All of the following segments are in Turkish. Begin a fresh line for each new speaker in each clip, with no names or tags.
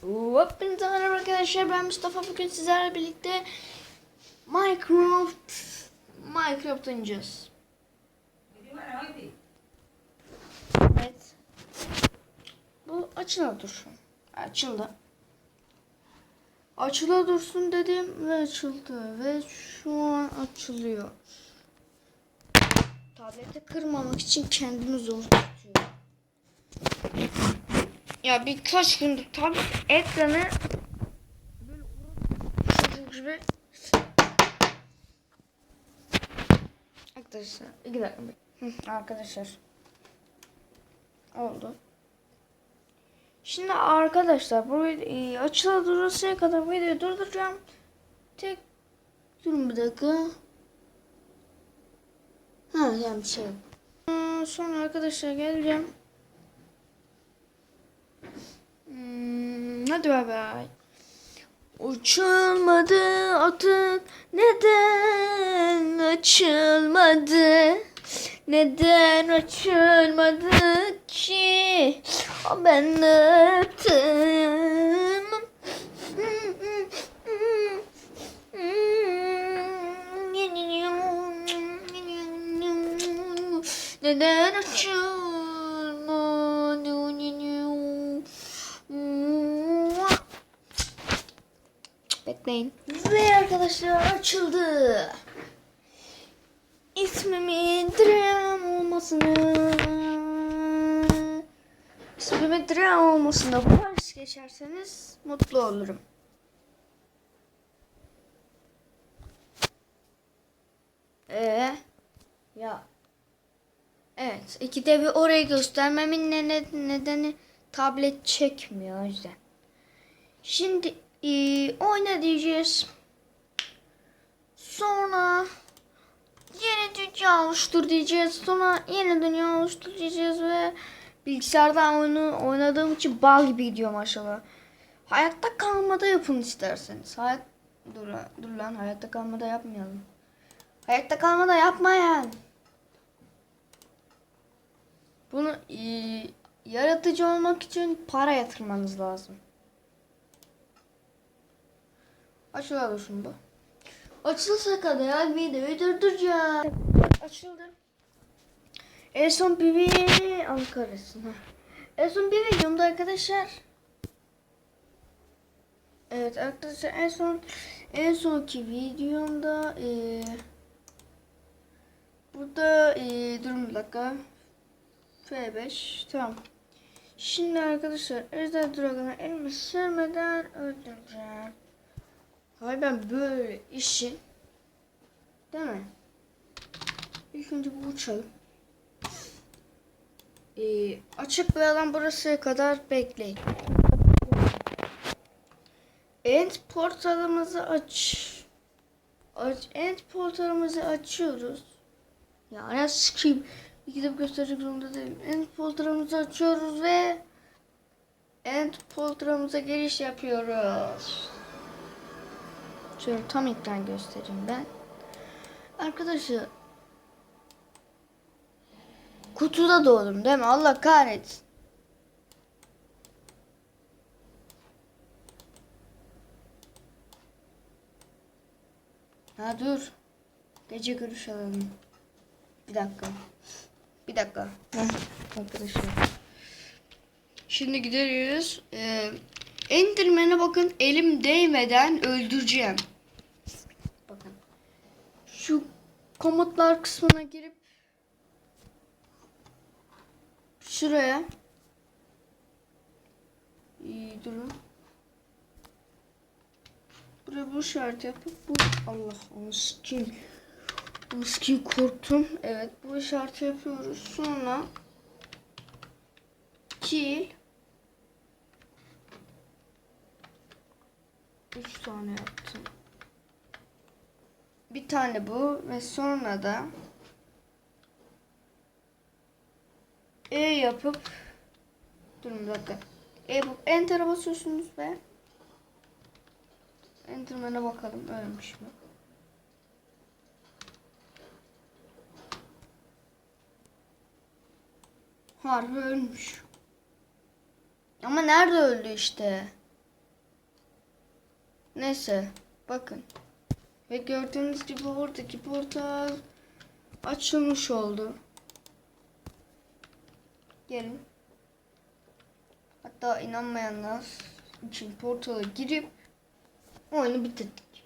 Hepinize merhaba arkadaşlar ben Mustafa bugün sizlerle birlikte Minecraft Minecraft oynayacağız. Evet. Bu açıla dursun. Açıldı. Açıla dursun dedim ve açıldı ve şu an açılıyor. Tableti kırmamak için kendimi zor tutuyorum. Ya birkaç gündür tabii ekranı böyle çocuk gibi Arkadaşlar iki dakika Hı, arkadaşlar oldu. Şimdi arkadaşlar bu e, açıla durasıya kadar videoyu durduracağım. Tek durun bir dakika. Ha yani şey Sonra arkadaşlar geleceğim. Hadi bay bay. Uçulmadı artık neden açılmadı? Neden açılmadı ki? O ben ne yaptım neden açılmadı Bekleyin. Ve arkadaşlar açıldı. İsmimin Dream olmasını İsmimin Dream olmasına baş geçerseniz mutlu olurum. Ee, ya Evet, ikide bir orayı göstermemin ne, ne- nedeni tablet çekmiyor o yüzden. Şimdi eee, oyna diyeceğiz. Sonra yeni dünya oluştur diyeceğiz. Sonra yeni dünya oluştur diyeceğiz ve bilgisayarda oyunu oynadığım için bal gibi gidiyor maşallah. Hayatta kalmada yapın isterseniz. Hayat dur, dur lan hayatta kalmada yapmayalım. Hayatta kalmada yapmayın. Bunu eee, yaratıcı olmak için para yatırmanız lazım. Dursun bu. Açılsa kadar videoyu durduracağım. Açıldı. En son bir vi- Ankara'sın. En son bir videomda arkadaşlar. Evet arkadaşlar en son en sonki videomda eee burada eee durun bir dakika. F5 tamam. Şimdi arkadaşlar Ejder Dragon'u elime sürmeden öldüreceğim. Hayır ben böyle işi değil mi? İlk önce bu uçalım. Ee, açık bir alan burasıya kadar bekleyin. End portalımızı aç. aç end portalımızı açıyoruz. Ya ne sikeyim. Gidip gösterecek zorunda değilim. End portalımızı açıyoruz ve end portalımıza giriş yapıyoruz. Şöyle tam ekran göstereyim ben. Arkadaşlar kutuda doğdum değil mi? Allah kahretsin. Ha dur. Gece görüş alalım. Bir dakika. Bir dakika. Heh, arkadaşlar. Şimdi gidiyoruz. Ee, Enderman'e bakın elim değmeden öldüreceğim. Bakın. Şu komutlar kısmına girip şuraya İyi durun. Buraya bu işareti yapıp bu Allah onu. Onu sikeyim korktum. Evet bu işareti yapıyoruz. Sonra kill 3 tane yaptım. Bir tane bu ve sonra da E yapıp durun bir dakika. E yapıp Enter'a basıyorsunuz ve Enterman'e bakalım ölmüş mü? Harbi ölmüş. Ama nerede öldü işte? Neyse bakın. Ve gördüğünüz gibi oradaki portal açılmış oldu. Gelin. Hatta inanmayanlar için portala girip oyunu bitirdik.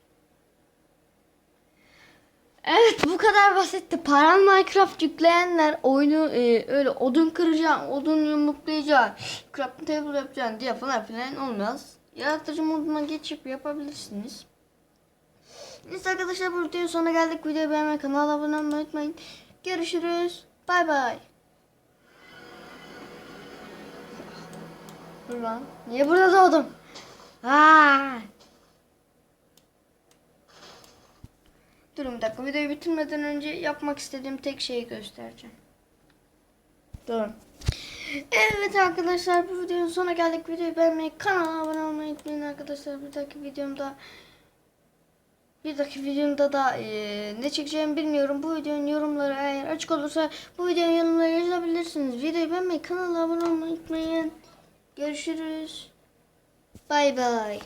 Evet bu kadar basitti. Paran Minecraft yükleyenler oyunu e, öyle odun kıracağım, odun yumruklayacağım, crafting table yapacağım diye falan filan olmaz. Yaratıcı moduna geçip yapabilirsiniz. Neyse arkadaşlar bu videonun sonuna geldik. Videoyu beğenmeyi, kanala abone olmayı unutmayın. Görüşürüz. Bay bay. Dur lan. Niye burada doğdum? Aa. Durun bir dakika. Videoyu bitirmeden önce yapmak istediğim tek şeyi göstereceğim. Durun. Evet arkadaşlar bu videonun sonuna geldik. Videoyu beğenmeyi, kanala abone olmayı unutmayın arkadaşlar. Bir dahaki videomda bir dahaki videomda da eee, ne çekeceğimi bilmiyorum. Bu videonun yorumları eğer açık olursa bu videonun yorumları yazabilirsiniz. Videoyu beğenmeyi, kanala abone olmayı unutmayın. Görüşürüz. Bay bay.